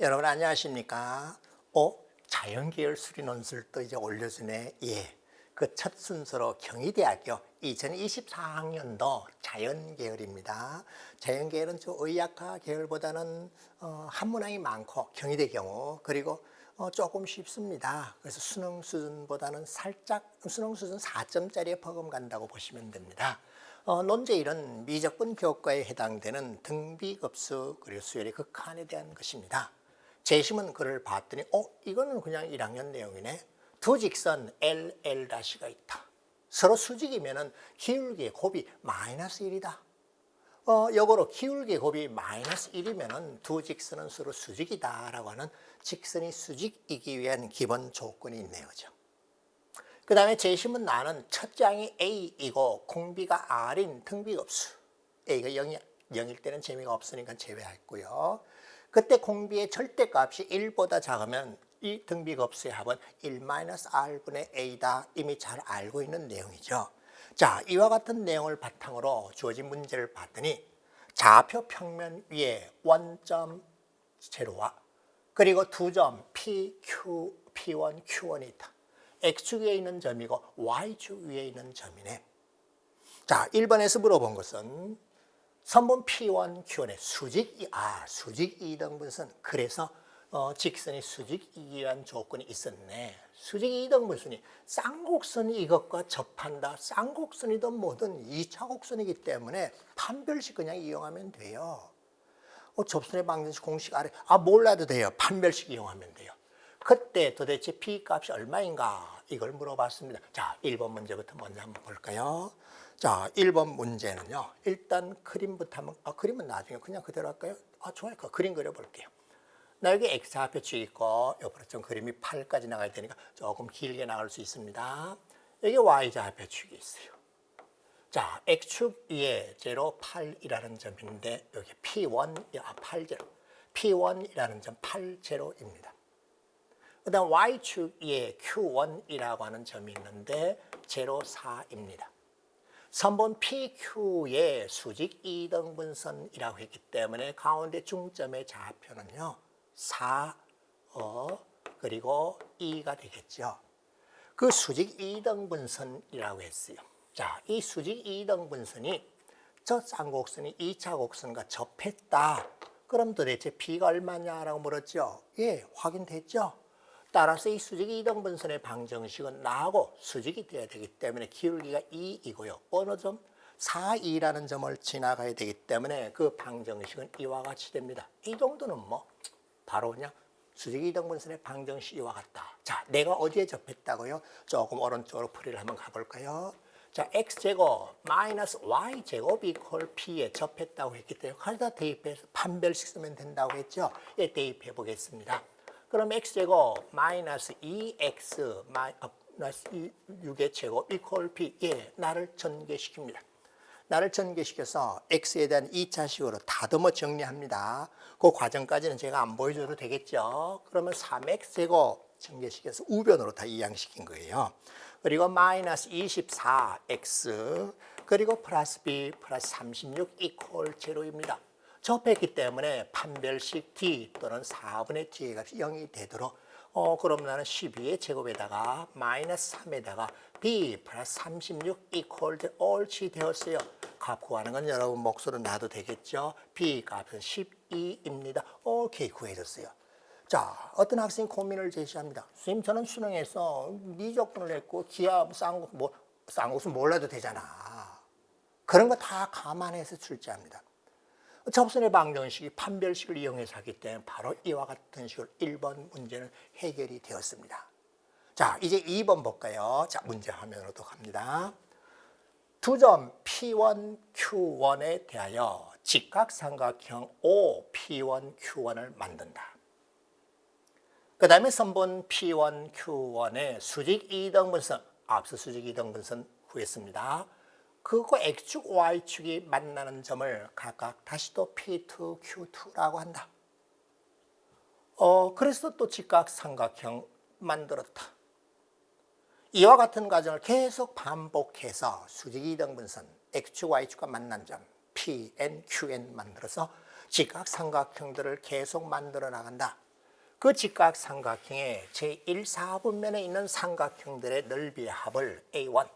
여러분 안녕하십니까? 어? 자연계열 수리논술 또 이제 올려주네. 예. 그 첫 순서로 경희대학교 2024학년도 자연계열입니다. 자연계열은 저 의학과 계열보다는 어, 한문항이 많고 경희대 경우 그리고 어, 조금 쉽습니다. 그래서 수능 수준보다는 살짝 수능 수준 4점짜리에 버금 간다고 보시면 됩니다. 어, 논제일은 미적분 교과에 해당되는 등비급수 그리고 수열의 극한에 대한 것입니다. 재심은 글을 봤더니 어 이거는 그냥 1학년 내용이네. 두 직선 L, L-가 있다. 서로 수직이면은 기울기의 곱이 마이너스 1이다. 어, 역으로 기울기의 곱이 마이너스 1이면은 두 직선은 서로 수직이다라고 하는 직선이 수직이기 위한 기본 조건이 있네요. 그 다음에 재심은 나는 첫 장이 A이고 공비가 R인 등비급수. A가 0이, 0일 때는 재미가 없으니까 제외했고요. 그때 공비의 절대값이 1보다 작으면 이 등비급수의 합은 1-R분의 A다. 이미 잘 알고 있는 내용이죠. 자, 이와 같은 내용을 바탕으로 주어진 문제를 봤더니 좌표 평면 위에 원점 제로와 그리고 두 점 P, Q, P1, Q1이 있다. X축 위에 있는 점이고 Y축 위에 있는 점이네. 자, 1번에서 물어본 것은 선분 P1, Q1의 수직, 아, 수직 이등분선. 그래서 어, 직선이 수직 이기 위한 조건이 있었네. 수직 이등분선이 쌍곡선이 이것과 접한다. 쌍곡선이든 뭐든 2차 곡선이기 때문에 판별식 그냥 이용하면 돼요. 어, 접선의 방정식 공식 아래, 아, 몰라도 돼요. 판별식 이용하면 돼요. 그때 도대체 B 값이 얼마인가? 이걸 물어봤습니다. 자, 1번 문제부터 먼저 한번 볼까요? 자, 1번 문제는요. 일단 그림부터 한번, 아, 그림은 나중에 그냥 그대로 할까요? 아, 좋아요. 그 그림 그려볼게요. 나 여기 X좌표축 있고, 옆으로 좀 그림이 8까지 나가야 되니까 조금 길게 나갈 수 있습니다. 여기 Y좌표축이 있어요. 자, X축 위에 제로 8이라는 점인데, 여기 P1, 아, 8 제로. P1이라는 점 8 제로입니다. 그 다음 Y축 위에 Q1이라고 하는 점이 있는데, 제로 4입니다. 선본 PQ의 수직 이등분선이라고 했기 때문에 가운데 중점의 좌표는요. 4, 어, 그리고 2가 되겠죠. 그 수직 이등분선이라고 했어요. 자, 이 수직 이등분선이 저 쌍곡선이 2차 곡선과 접했다. 그럼 도대체 B가 얼마냐라고 물었죠. 예, 확인됐죠. 따라서 이 수직이 이등분선의 방정식은 나하고 수직이 돼야 되기 때문에 기울기가 2이고요. 어느 점? 4, 2라는 점을 지나가야 되기 때문에 그 방정식은 이와 같이 됩니다. 이 정도는 뭐 바로 그냥 수직이 이등분선의 방정식 이와 같다. 자, 내가 어디에 접했다고요? 조금 오른쪽으로 풀이를 한번 가볼까요? 자, x제곱 마이너스 y제곱 이퀄 p에 접했다고 했기 때문에 가져다 대입해서 판별식 쓰면 된다고 했죠? 예, 대입해 보겠습니다. 그럼 x제곱 마이너스 2x 마이너스 6의 제곱 이퀄 p 예, 나를 전개시킵니다. 나를 전개시켜서 x에 대한 2차식으로 다듬어 정리합니다. 그 과정까지는 제가 안 보여줘도 되겠죠. 그러면 3x제곱 전개시켜서 우변으로 다 이양시킨 거예요. 그리고 마이너스 24x 그리고 플러스 b 플러스 36 이퀄 제로입니다. 접했기 때문에 판별식 d 또는 4분의 d의 값이 0이 되도록 어 그럼 나는 12의 제곱에다가 마이너스 3에다가 b 플러스 36 이퀄 옳지 되었어요. 값 구하는 건 여러분 목소리 놔도 되겠죠. b 값은 12입니다. 오케이 구해졌어요. 자, 어떤 학생이 고민을 제시합니다. 선생님, 저는 수능에서 미적분을 했고 기하 쌍곡 뭐 쌍곡은 몰라도 되잖아. 그런 거 다 감안해서 출제합니다. 접선의 방정식이 판별식을 이용해서 하기 때문에 바로 이와 같은 식으로 1번 문제는 해결이 되었습니다. 자, 이제 2번 볼까요? 자, 문제 화면으로 또 갑니다. 두 점 P1, Q1에 대하여 직각삼각형 OP1, Q1을 만든다. 그 다음에 선본 P1, Q1의 수직 이등분선, 앞서 수직 이등분선 구했습니다. 그거 X축, Y축이 만나는 점을 각각 다시 또 P2, Q2라고 한다. 어, 그래서 또 직각삼각형 만들었다. 이와 같은 과정을 계속 반복해서 수직 이등분선 X축, Y축과 만난 점 P, N, Q, N 만들어서 직각삼각형들을 계속 만들어 나간다. 그 직각삼각형의 제1사분면에 있는 삼각형들의 넓이의 합을 A1,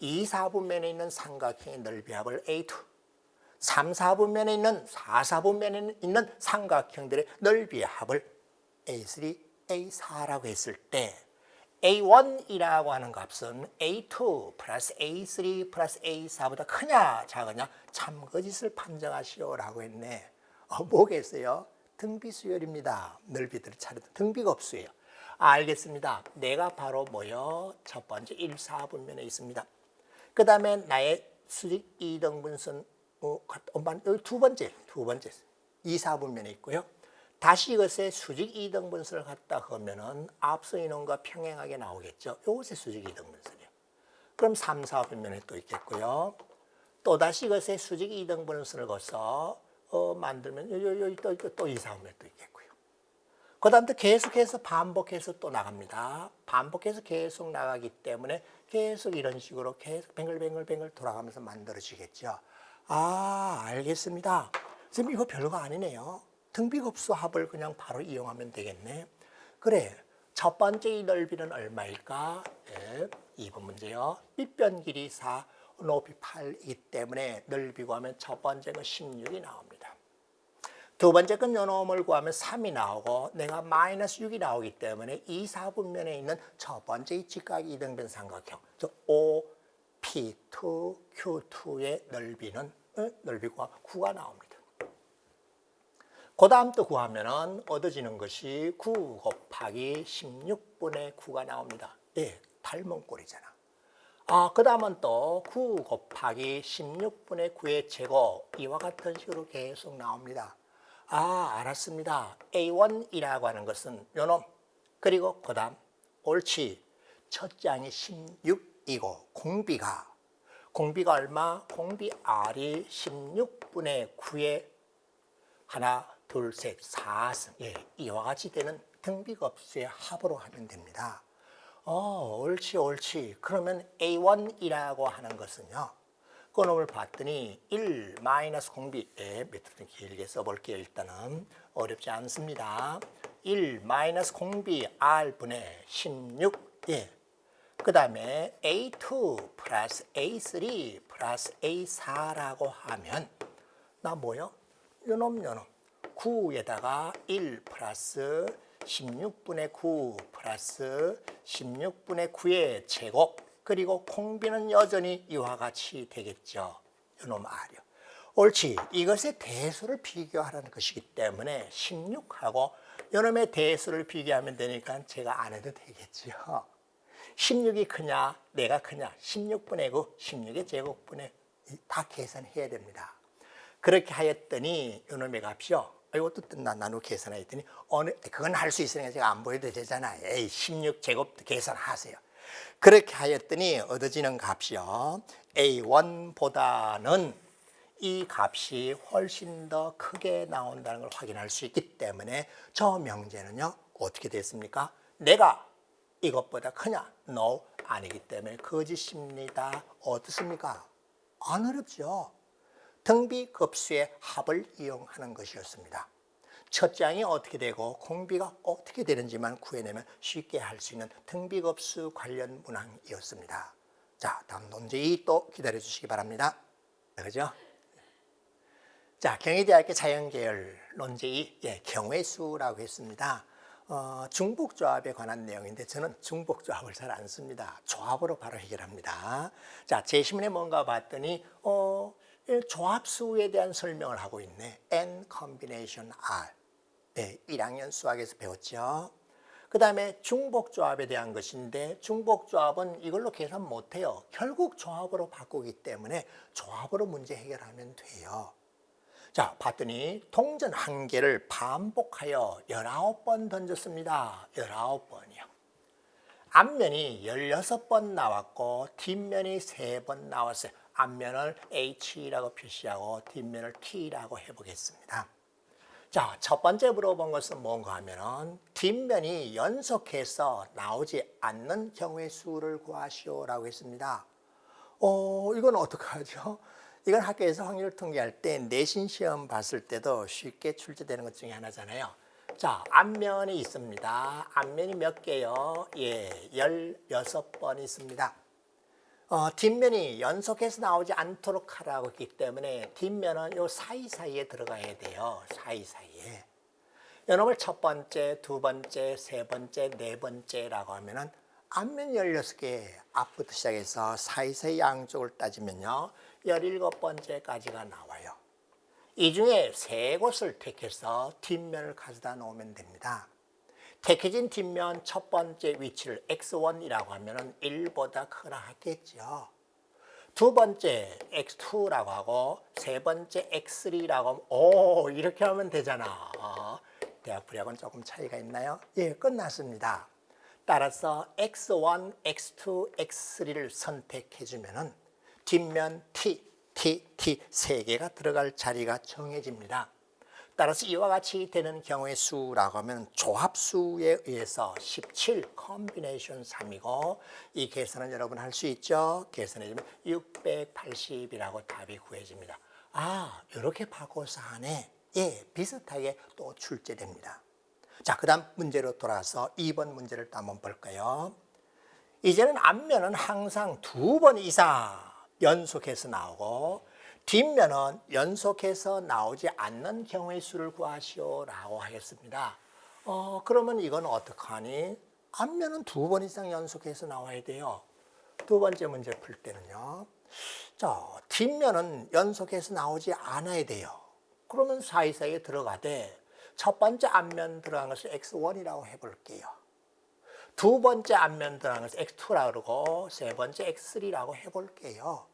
2, 4분면에 있는 삼각형의 넓이 합을 A2, 3, 4분면에 있는 4, 4분면에 있는 삼각형들의 넓이의 합을 A3, A4라고 했을 때 A1이라고 하는 값은 A2 플러스 A3 플러스 A4보다 크냐 작으냐 참거짓을 판정하시오라고 했네. 어, 뭐겠어요? 등비 수열입니다. 넓이들을 차례 등비가 없어요. 알겠습니다. 내가 바로 뭐요? 첫 번째 1, 4분면에 있습니다. 그 다음에 나의 수직 이등분선 어, 여기 두 번째 두 번째 2, 4분면에 있고요. 다시 이것의 수직 이등분선을 갖다 하면은 앞서 이놈과 평행하게 나오겠죠. 이것의 수직 이등분선이요. 그럼 3, 4분면에 또 있겠고요. 또 다시 이것의 수직 이등분선을 거서 어, 만들면 여기, 여기 또, 또, 또 2, 4분면에 또 있겠고요. 그 다음 또 계속해서 반복해서 또 나갑니다. 반복해서 계속 나가기 때문에 계속 이런 식으로 계속 뱅글뱅글뱅글 돌아가면서 만들어지겠죠. 아, 알겠습니다. 선생님 이거 별거 아니네요. 등비급수 합을 그냥 바로 이용하면 되겠네. 그래, 첫 번째 이 넓이는 얼마일까? 예, 2번 문제요. 밑변 길이 4, 높이 8이기 때문에 넓이 구하면 첫 번째가 16이 나옵니다. 두 번째 건 요놈을 구하면 3이 나오고 내가 마이너스 6이 나오기 때문에 이 4분면에 있는 첫 번째 이 직각 이등변 삼각형 저 OP2, Q2의 넓이는 어? 넓이 구하 9가 나옵니다. 그 다음 또 구하면은 얻어지는 것이 9 곱하기 16분의 9가 나옵니다. 예, 닮은 꼴이잖아. 아, 그 다음은 또 9 곱하기 16분의 9의 제곱 이와 같은 식으로 계속 나옵니다. 아, 알았습니다. A1이라고 하는 것은 요놈 그리고 그 다음 옳지 첫 장이 16이고 공비가 공비가 얼마? 공비 R이 16분의 9의 하나, 둘, 셋, 4승. 예, 이와 같이 되는 등비급수의 합으로 하면 됩니다. 어, 옳지, 옳지. 그러면 A1이라고 하는 것은요. 그놈을 봤더니 1 마이너스 공비, 예, 메트를 길게 써볼게요. 일단은 어렵지 않습니다. 1 마이너스 공비 R분의 16, 예. 그 다음에 A2 플러스 A3 플러스 A4라고 하면 나 뭐요? 요놈 요놈 9에다가 1 플러스 16분의 9 플러스 16분의 9의 제곱 그리고 공비는 여전히 이와 같이 되겠죠. 요놈 R이요. 옳지. 이것의 대수를 비교하라는 것이기 때문에 16하고 요놈의 대수를 비교하면 되니까 제가 안 해도 되겠죠. 16이 크냐, 내가 크냐, 16분의 9, 16의 제곱분의 다 계산해야 됩니다. 그렇게 하였더니 요놈의 값이요. 이것도 나 나누 계산했더니 어느 그건 할 수 있으니까 제가 안 보여도 되잖아요. 에이 16 제곱 계산하세요. 그렇게 하였더니 얻어지는 값이요. A1보다는 이 값이 훨씬 더 크게 나온다는 걸 확인할 수 있기 때문에 저 명제는요. 어떻게 됐습니까? 내가 이것보다 크냐? No, 아니기 때문에 거짓입니다. 어떻습니까? 안 어렵죠. 등비 급수의 합을 이용하는 것이었습니다. 첫 장이 어떻게 되고 공비가 어떻게 되는지만 구해내면 쉽게 할 수 있는 등비급수 관련 문항이었습니다. 자, 다음 2또 기다려 주시기 바랍니다. 네, 그죠? 자, 경희대학교 자연계열 2, 예, 경우의 수라고 했습니다. 어, 중복조합에 관한 내용인데 저는 중복조합을 잘 안 씁니다. 조합으로 바로 해결합니다. 자, 제시문에 뭔가 봤더니 어, 조합수에 대한 설명을 하고 있네. N combination R. 네, 1학년 수학에서 배웠죠. 그 다음에 중복조합에 대한 것인데 중복조합은 이걸로 계산 못해요. 결국 조합으로 바꾸기 때문에 조합으로 문제 해결하면 돼요. 자, 봤더니 동전 한 개를 반복하여 19번 던졌습니다. 19번이요. 앞면이 16번 나왔고 뒷면이 3번 나왔어요. 앞면을 H라고 표시하고 뒷면을 T라고 해보겠습니다. 자, 첫 번째 물어본 것은 뭔가 하면은 뒷면이 연속해서 나오지 않는 경우의 수를 구하시오라고 했습니다. 어, 이건 어떡하죠? 이건 학교에서 확률 통계할 때 내신 시험 봤을 때도 쉽게 출제되는 것 중에 하나잖아요. 자, 앞면이 있습니다. 앞면이 몇 개요? 예, 16번 있습니다. 어, 뒷면이 연속해서 나오지 않도록 하라고 했기 때문에 뒷면은 요 사이사이에 들어가야 돼요. 사이사이에. 요놈을 첫 번째, 두 번째, 세 번째, 네 번째라고 하면은 앞면 16개 앞부터 시작해서 사이사이 양쪽을 따지면요. 17번째까지가 나와요. 이 중에 세 곳을 택해서 뒷면을 가져다 놓으면 됩니다. 택해진 뒷면 첫 번째 위치를 x1이라고 하면 1보다 크거나 하겠죠. 두 번째 x2라고 하고 세 번째 x3라고 하면 오 이렇게 하면 되잖아. 어, 대학부하고는 조금 차이가 있나요? 예, 끝났습니다. 따라서 x1, x2, x3를 선택해 주면 은 뒷면 t, t, t 세 개가 들어갈 자리가 정해집니다. 따라서 이와 같이 되는 경우의 수라고 하면 조합수에 의해서 17 컨비네이션 3이고 이 계산은 여러분 할 수 있죠? 계산해 주면 680이라고 답이 구해집니다. 아, 이렇게 바꿔서 하네. 예, 비슷하게 또 출제됩니다. 자, 그 다음 문제로 돌아서 2번 문제를 또 한번 볼까요? 이제는 앞면은 항상 두 번 이상 연속해서 나오고 뒷면은 연속해서 나오지 않는 경우의 수를 구하시오라고 하겠습니다. 어, 그러면 이건 어떡하니? 앞면은 두 번 이상 연속해서 나와야 돼요. 두 번째 문제 풀 때는요. 자, 뒷면은 연속해서 나오지 않아야 돼요. 그러면 사이사이에 들어가되 첫 번째 앞면 들어간 것을 x1이라고 해볼게요. 두 번째 앞면 들어간 것을 x2라고 그러고 세 번째 x3라고 해볼게요.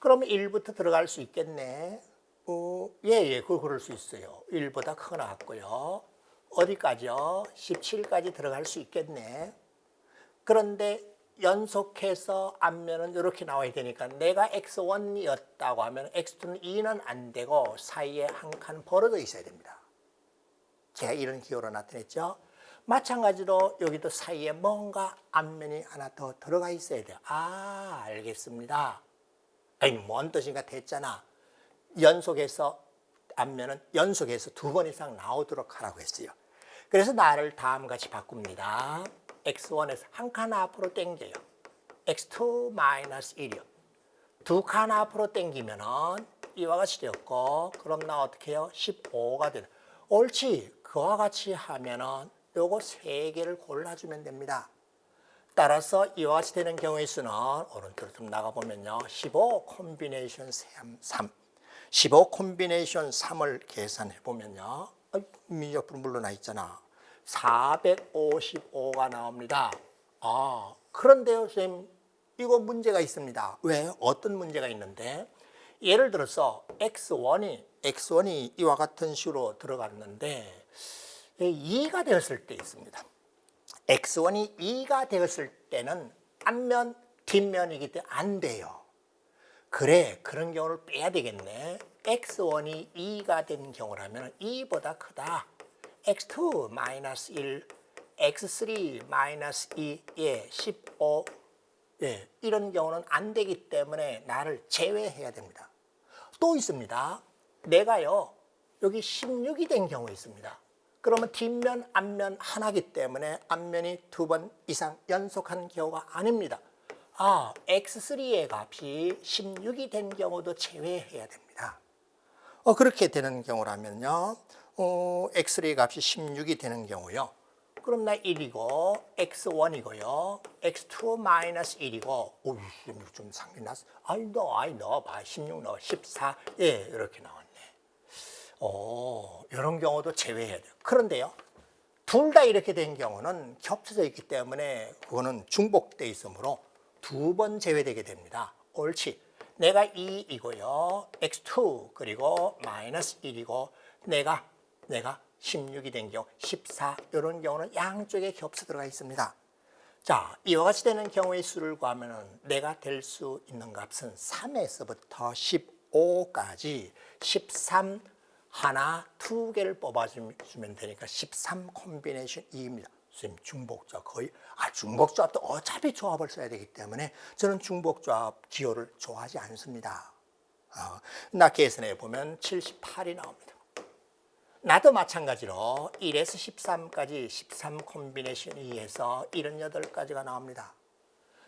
그러면 1부터 들어갈 수 있겠네. 어, 예, 예, 그 그럴 수 있어요. 1보다 크거 나왔고요. 어디까지요? 17까지 들어갈 수 있겠네. 그런데 연속해서 앞면은 이렇게 나와야 되니까 내가 x1이었다고 하면 x2는 2는 안 되고 사이에 한 칸 벌어져 있어야 됩니다. 제가 이런 기호로 나타냈죠. 마찬가지로 여기도 사이에 뭔가 앞면이 하나 더 들어가 있어야 돼요. 아, 알겠습니다. 아니, 뭔 뜻인가 됐잖아. 연속해서 앞면은 연속해서 두 번 이상 나오도록 하라고 했어요. 그래서 나를 다음과 같이 바꿉니다. x1에서 한 칸 앞으로 당겨요. x2 마이너스 1이요. 두 칸 앞으로 당기면은 이와 같이 되었고 그럼 나 어떻게 해요? 15가 되는. 옳지. 그와 같이 하면은 요거 세 개를 골라주면 됩니다. 따라서 이와 같이 되는 경우의 수는 오른쪽으로 좀 나가보면요. 15 콤비네이션 3. 15 콤비네이션 3을 계산해 보면요. 미적으로 물러나 있잖아. 455가 나옵니다. 아, 그런데요, 선생님. 이거 문제가 있습니다. 왜? 어떤 문제가 있는데? 예를 들어서 x1이 x1이 이와 같은 식으로 들어갔는데 2가 되었을 때 있습니다. X1이 2가 되었을 때는 앞면, 뒷면이기 때문에 안 돼요. 그래, 그런 경우를 빼야 되겠네. x1이 2가 된 경우라면 2보다 크다. x2 마이너스 1, x3 마이너스 2, 예, 15, 예, 이런 경우는 안 되기 때문에 나를 제외해야 됩니다. 또 있습니다. 내가요, 여기 16이 된 경우 있습니다. 그러면 뒷면, 앞면 하나기 때문에 앞면이 두 번 이상 연속한 경우가 아닙니다. 아, x3의 값이 16이 된 경우도 제외해야 됩니다. 어, 그렇게 되는 경우라면요. 어, x3의 값이 16이 되는 경우요. 그럼 나 1이고 x1이고요. x2 마이너스 1이고 오, 좀 상이 났어. 아이 너, 아이 넣어봐. 16 넣어. 14. 예, 이렇게 나왔 네. 오, 이런 경우도 제외해야 돼요. 그런데요. 둘 다 이렇게 된 경우는 겹쳐져 있기 때문에 그거는 중복돼 있으므로 두 번 제외되게 됩니다. 옳지. 내가 2이고요. x2 그리고 마이너스 1이고 내가 내가 16이 된 경우 14 이런 경우는 양쪽에 겹쳐 들어가 있습니다. 자, 이와 같이 되는 경우의 수를 구하면 내가 될 수 있는 값은 3에서부터 15까지 13 하나, 두 개를 뽑아주면 되니까 13 콤비네이션 2입니다. 선생님, 중복조합 거의, 아, 중복조합도 어차피 조합을 써야 되기 때문에 저는 중복조합 기호를 좋아하지 않습니다. 어, 나 계산해 보면 78이 나옵니다. 나도 마찬가지로 1에서 13까지 13 콤비네이션 이해서 78가지가 나옵니다.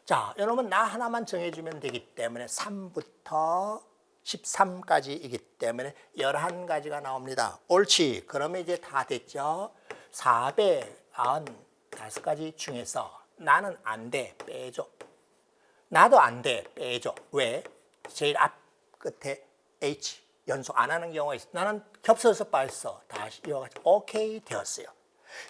자, 여러분 나 하나만 정해주면 되기 때문에 3부터 13까지이기 때문에 11가지가 나옵니다. 옳지. 그러면 이제 다 됐죠. 495가지 중에서 나는 안 돼. 빼줘. 나도 안 돼. 빼줘. 왜? 제일 앞 끝에 H 연속 안 하는 경우가 있어. 나는 겹쳐서 빠졌어. 다시 이어가지고 오케이 되었어요.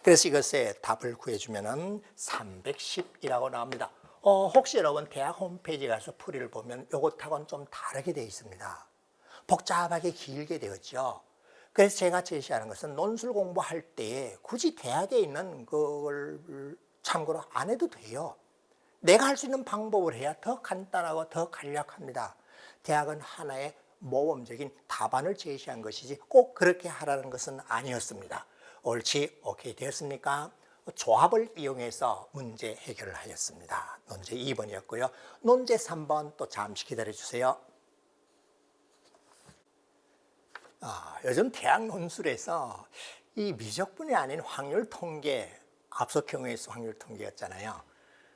그래서 이것의 답을 구해주면 은 310이라고 나옵니다. 어, 혹시 여러분 대학 홈페이지 가서 풀이를 보면 요것하고는 좀 다르게 되어 있습니다. 복잡하게 길게 되었죠. 그래서 제가 제시하는 것은 논술 공부할 때 굳이 대학에 있는 그걸 참고로 안 해도 돼요. 내가 할 수 있는 방법을 해야 더 간단하고 더 간략합니다. 대학은 하나의 모범적인 답안을 제시한 것이지 꼭 그렇게 하라는 것은 아니었습니다. 옳지, 오케이 되었습니까? 조합을 이용해서 문제 해결을 하였습니다. 논제 2번이었고요. 논제 3번 또 잠시 기다려 주세요. 아, 요즘 대학 논술에서 이 미적분이 아닌 확률 통계, 앞서 경우에서 확률 통계였잖아요.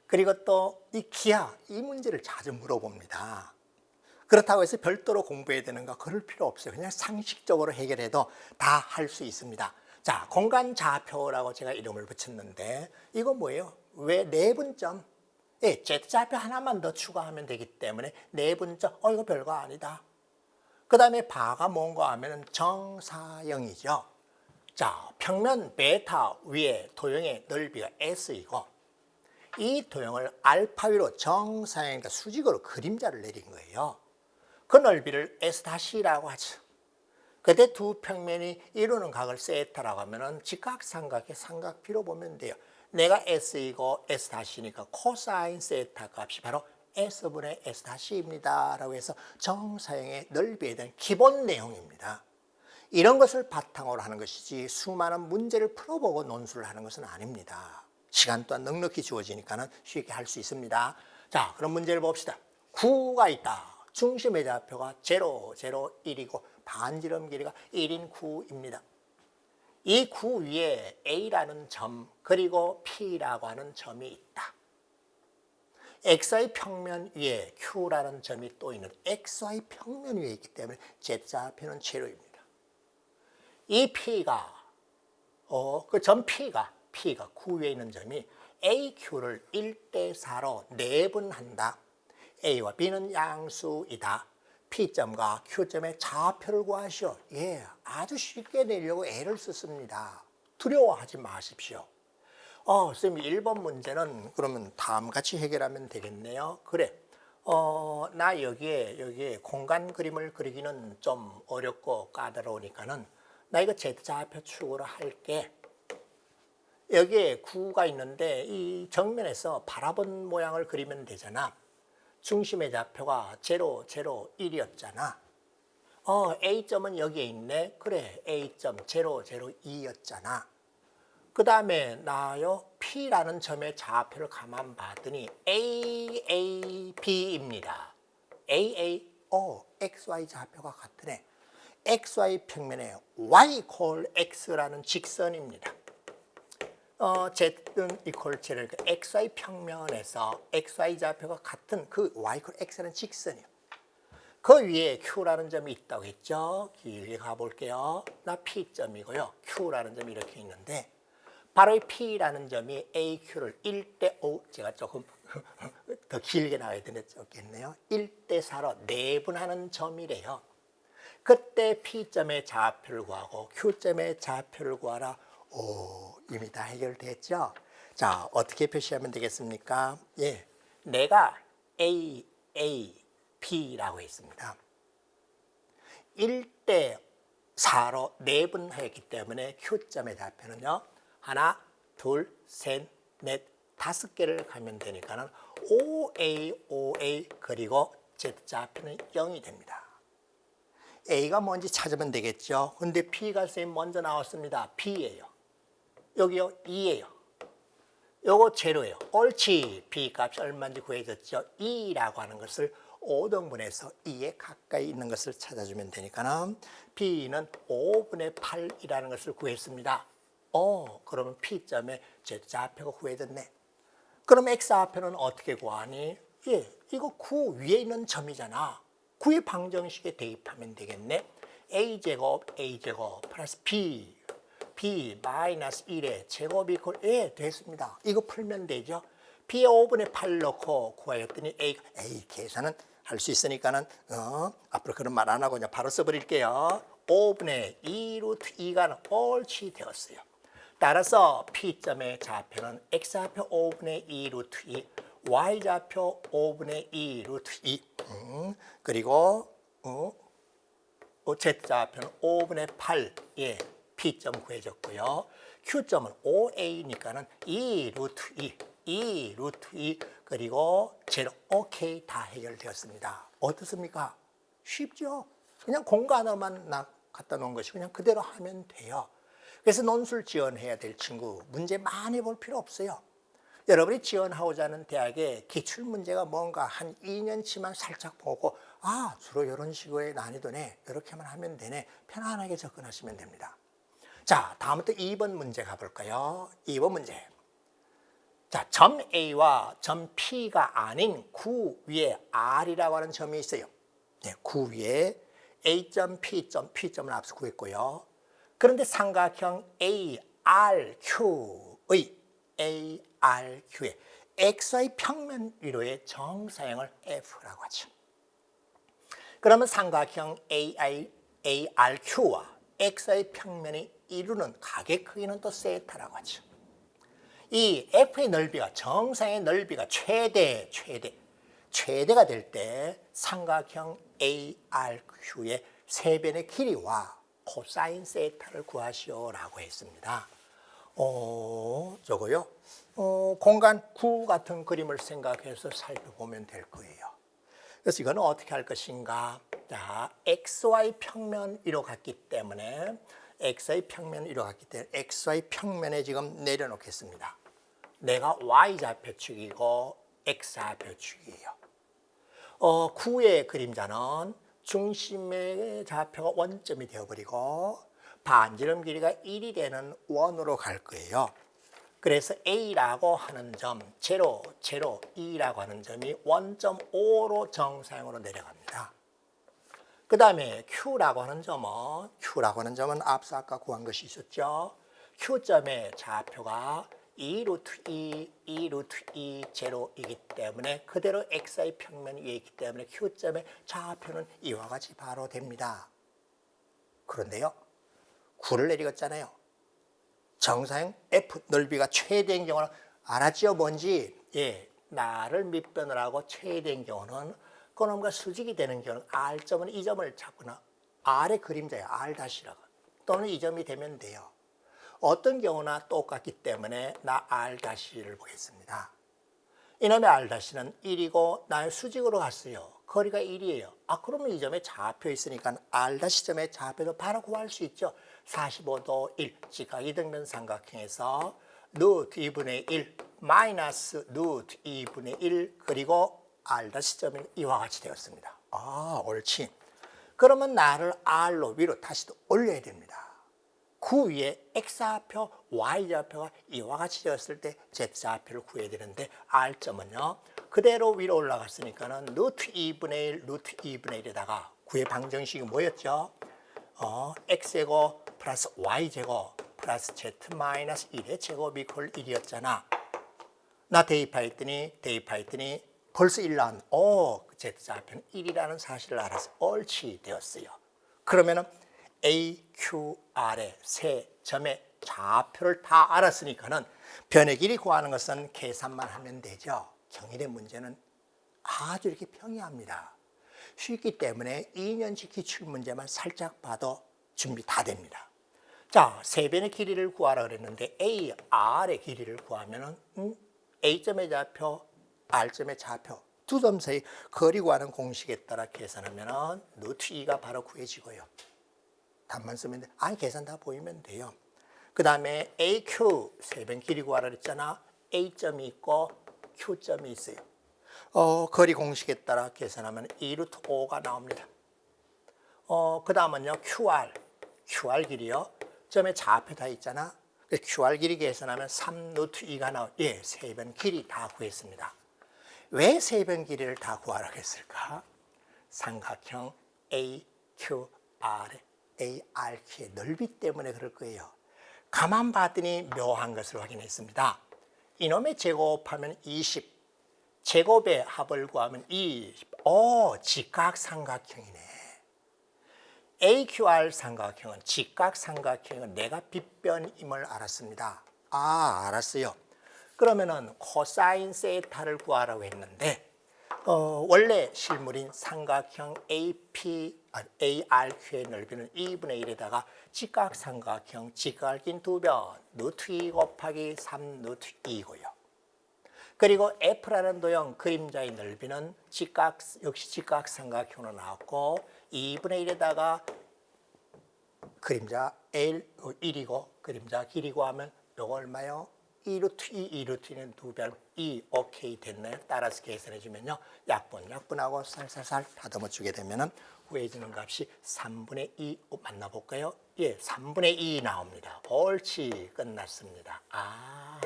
그리고 또 이 기하, 이 문제를 자주 물어봅니다. 그렇다고 해서 별도로 공부해야 되는가? 그럴 필요 없어요. 그냥 상식적으로 해결해도 다 할 수 있습니다. 자, 공간 좌표라고 제가 이름을 붙였는데 이거 뭐예요? 왜 내분점? 예, Z 좌표 하나만 더 추가하면 되기 때문에 내분점. 어, 이거 별거 아니다. 그 다음에 바가 뭔가 하면 정사형이죠. 자, 평면 베타 위에 도형의 넓이가 S이고 이 도형을 알파 위로 정사형이니까 수직으로 그림자를 내린 거예요. 그 넓이를 S-라고 하죠. 그때 두 평면이 이루는 각을 세타라고 하면은 직각삼각의 삼각비로 보면 돼요. 내가 S이고 S-니까 코사인 세타 값이 바로 S분의 S-입니다. 라고 해서 정사형의 넓이에 대한 기본 내용입니다. 이런 것을 바탕으로 하는 것이지 수많은 문제를 풀어보고 논술을 하는 것은 아닙니다. 시간 또한 넉넉히 주어지니까는 쉽게 할 수 있습니다. 자, 그럼 문제를 봅시다. 9가 있다. 중심의 좌표가 0, 0, 1이고 반지름 길이가 1인 9입니다. 이 9 위에 A라는 점 그리고 P라고 하는 점이 있다. XY 평면 위에 Q라는 점이 또 있는 XY 평면 위에 있기 때문에 Z좌표는 제로입니다. 이 P가 어, 그 점 P가 P가 9 위에 있는 점이 AQ를 1대 4로 내분한다. A와 B는 양수이다. P점과 Q점의 좌표를 구하시오. 예, 아주 쉽게 내려고 애를 썼습니다. 두려워하지 마십시오. 어, 선생님 1번 문제는 그러면 다음 같이 해결하면 되겠네요. 그래. 어, 나 여기에 여기에 공간 그림을 그리기는 좀 어렵고 까다로우니까는 나 이거 Z좌표 축으로 할게. 여기에 구가 있는데 이 정면에서 바라본 모양을 그리면 되잖아. 중심의 좌표가 0, 0, 1이었잖아. 어, A점은 여기에 있네. 그래, A점 0, 0, 2였잖아. 그 다음에 나요 P라는 점의 좌표를 가만 봤더니 A, A, B입니다. A, A, O, X, Y 좌표가 같으네. X, Y 평면에 Y 콜 X라는 직선입니다. 어, Z는 이퀄 Z를 그 XY 평면에서 XY 좌표가 같은 그 Y 콜 X라는 직선이요. 그 위에 Q라는 점이 있다고 했죠. 길게 가볼게요. 나 P점이고요. Q라는 점이 이렇게 있는데 바로 이 P라는 점이 AQ를 1대 5 제가 조금 더 길게 나와야 되겠네요. 1대 4로 내분하는 점이래요. 그때 P점의 좌표를 구하고 Q점의 좌표를 구하라. 오, 이미 다 해결됐죠? 자, 어떻게 표시하면 되겠습니까? 예. 내가 A, A, B라고 했습니다. 1대 4로 내분하였기 때문에 Q점의 좌표는요. 하나, 둘, 셋, 넷, 다섯 개를 가면 되니까는 OA, OA 그리고 Z좌표는 0이 됩니다. A가 뭔지 찾으면 되겠죠. 근데 P가 쌤 먼저 나왔습니다. B예요. 여기요 2예요. 요거 제로예요. 옳지. B 값이 얼마인지 구해졌죠. 2라고 하는 것을 5등분해서 2에 가까이 있는 것을 찾아주면 되니까는 B는 5분의 8이라는 것을 구했습니다. 어, 그러면 P점에 Z좌표가 구해졌네. 그럼 X좌표는 어떻게 구하니? 예, 이거 9 위에 있는 점이잖아. 9의 방정식에 대입하면 되겠네. A제곱 A제곱 플러스 B B 마이너스 1의 제곱이 꼴 예, 됐습니다. 이거 풀면 되죠. B의 5분의 8 넣고 구하였더니 A, A 계산은 할 수 있으니까는 어, 앞으로 그런 말 안 하고 그냥 바로 써버릴게요. 5분의 2 루트 2가 옳지 되었어요. 따라서 P점의 좌표는 X좌표 5분의 2 루트 2, Y좌표 5분의 2 루트 2, 음, 그리고 어, 어, Z좌표는 5분의 8, 예, P점 구해졌고요. Q점은 5A니까는 2 루트 2, 2 루트 2, 그리고 제로, 오케이 다 해결되었습니다. 어떻습니까? 쉽죠? 그냥 나 갖다 놓은 것이 그냥 그대로 하면 돼요. 그래서 논술 지원해야 될 친구 문제 많이 볼 필요 없어요. 여러분이 지원하고자 하는 대학의 기출 문제가 뭔가 한 2년치만 살짝 보고 아 주로 이런 식의 난이도네 이렇게만 하면 되네 편안하게 접근하시면 됩니다. 자 다음부터 2번 문제 가볼까요? 2번 문제. 자, 점 A와 점 P가 아닌 9 위에 R이라고 하는 점이 있어요. 네, 9 위에 A점, P점, P점을 앞서 구했고요. 그런데 삼각형 ARQ의 ARQ의 XY 평면 위로의 정사형을 F라고 하죠. 그러면 삼각형 AI, ARQ와 XY 평면이 이루는 가계 크기는 또 세타라고 하죠. 이 F의 넓이가 정상의 넓이가 최대, 최대, 최대가 될 때 삼각형 ARQ의 세변의 길이와 코사인 세타를 구하시오라고 했습니다. 어, 저거요. 어, 공간 9 같은 그림을 생각해서 살펴보면 될 거예요. 그래서 이거는 어떻게 할 것인가? 자, XY 평면 위로 갔기 때문에 XY 평면 위로 갔기 때문에 XY 평면에 지금 내려놓겠습니다. 내가 Y 좌표축이고 X 좌표축이에요. 어, 9의 그림자는 중심의 좌표가 원점이 되어버리고 반지름 길이가 1이 되는 원으로 갈 거예요. 그래서 A라고 하는 점, 제로, 제로, 2라고 하는 점이 원점 5로 정상으로 내려갑니다. 그 다음에 Q라고 하는 점은 Q라고 하는 점은 앞서 아까 구한 것이 있었죠. Q점의 좌표가 2 루트 2, 2 루트 2 제로이기 때문에 그대로 XY 평면 위에 있기 때문에 Q점의 좌표는 이와 같이 바로 됩니다. 그런데요. 9를 내리겠잖아요. 정사형 F 넓이가 최대인 경우는 알았죠? 뭔지? 예, 나를 밑변을 하고 최대인 경우는 그놈과 수직이 되는 경우는 R점은 이 점을 잡거나 R의 그림자예요. R 다시라고. 또는 이 점이 되면 돼요. 어떤 경우나 똑같기 때문에 나 R 다시를 보겠습니다. 이놈의 R 다시는 1이고 나의 수직으로 갔어요. 거리가 1이에요. 아 그러면 이 점에 좌표 있으니까 R 다시점의 좌표도 바로 구할 수 있죠. 45도 1 지각 이 등변 삼각형에서 루트 2분의 1 마이너스 루트 2분의 1 그리고 R 다시점이 이와 같이 되었습니다. 아 옳지. 그러면 나를 R로 위로 다시 또 올려야 됩니다. 그 위에 X좌표, Y좌표가 이와 같이 되었을 때 Z좌표를 구해야 되는데 R점은요. 그대로 위로 올라갔으니까는 루트 2분의 1, 루트 2분의 1에다가 구의 방정식이 뭐였죠? 어, X제곱 플러스 Y제곱 플러스 Z 마이너스 1의 제곱 이퀄 1이었잖아. 나 대입하였더니 대입하였더니 벌써 1 나온 오 Z좌표는 1이라는 사실을 알아서 옳지 되었어요. 그러면은 A, Q, R의 세 점의 좌표를 다 알았으니까는 변의 길이 구하는 것은 계산만 하면 되죠. 경일의 문제는 아주 이렇게 평이합니다. 쉽기 때문에 2년치 기출 문제만 살짝 봐도 준비 다 됩니다. 자, 세 변의 길이를 구하라 그랬는데 A, R의 길이를 구하면은 음, A점의 좌표, R점의 좌표 두 점 사이 거리 구하는 공식에 따라 계산하면은 루트 2가 바로 구해지고요. 답만 쓰면 돼. 아니 계산 다 보이면 돼요. 그 다음에 AQ 세변 길이 구하라 그랬잖아. A점이 있고 Q점이 있어요. 어, 거리 공식에 따라 계산하면 2루트 5가 나옵니다. 어, 그 다음은요, QR. QR 길이요. 점에 좌표 다 있잖아. 그 QR 길이 계산하면 3루트 2가 나오 예, 세번 길이 다 구했습니다. 왜세번 길이를 다 구하라고 했을까? 삼각형 AQR의 ARQ의 넓이 때문에 그럴 거예요. 가만 봤더니 묘한 것을 확인했습니다. 이놈의 제곱하면 20, 제곱의 합을 구하면 20. 오, 직각삼각형이네. AQR 삼각형은 직각삼각형은 내가 빗변임을 알았습니다. 아, 알았어요. 그러면은 코사인 세타를 구하라고 했는데 어, 원래 실물인 삼각형 AP, 아, ARQ의 넓이는 2분의 1에다가 직각삼각형 직각인 두 변, 루트 2 곱하기 3 루트 2고요. 그리고 F라는 도형 그림자의 넓이는 직각 역시 직각삼각형으로 나왔고 2분의 1에다가 그림자 L 1이고 그림자 길이고 하면 요거 얼마요? 2루트 2, 2루트 2는 두 별, 2, 오케이 됐나요? 따라서 계산해 주면요. 약분, 약분하고 살살살 다듬어 주게 되면은 구해지는 값이 3분의 2 어, 만나볼까요? 예, 3분의 2 나옵니다. 옳지, 끝났습니다. 아,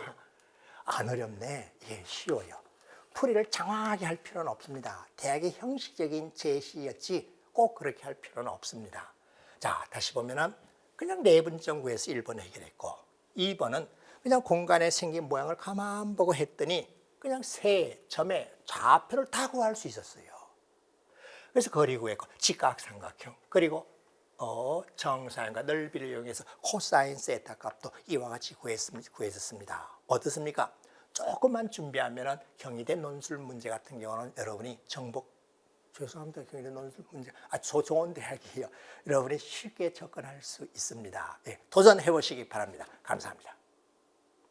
안 어렵네. 예, 쉬워요. 풀이를 장황하게 할 필요는 없습니다. 대학의 형식적인 제시였지 꼭 그렇게 할 필요는 없습니다. 자, 다시 보면은 그냥 내분점 구해서 1번 해결했고 2번은 그냥 공간에 생긴 모양을 가만 보고 했더니 그냥 세 점의 좌표를 다 구할 수 있었어요. 그래서 거리 구했고 직각삼각형 그리고 어, 정사형과 넓이를 이용해서 코사인 세타 값도 이와 같이. 구했었습니다. 어떻습니까? 조금만 준비하면 경희대 논술 문제 같은 경우는 여러분이 정복 죄송합니다. 경희대 논술 문제 아주 좋은 대학이에요. 여러분이 쉽게 접근할 수 있습니다. 예, 도전해 보시기 바랍니다. 감사합니다.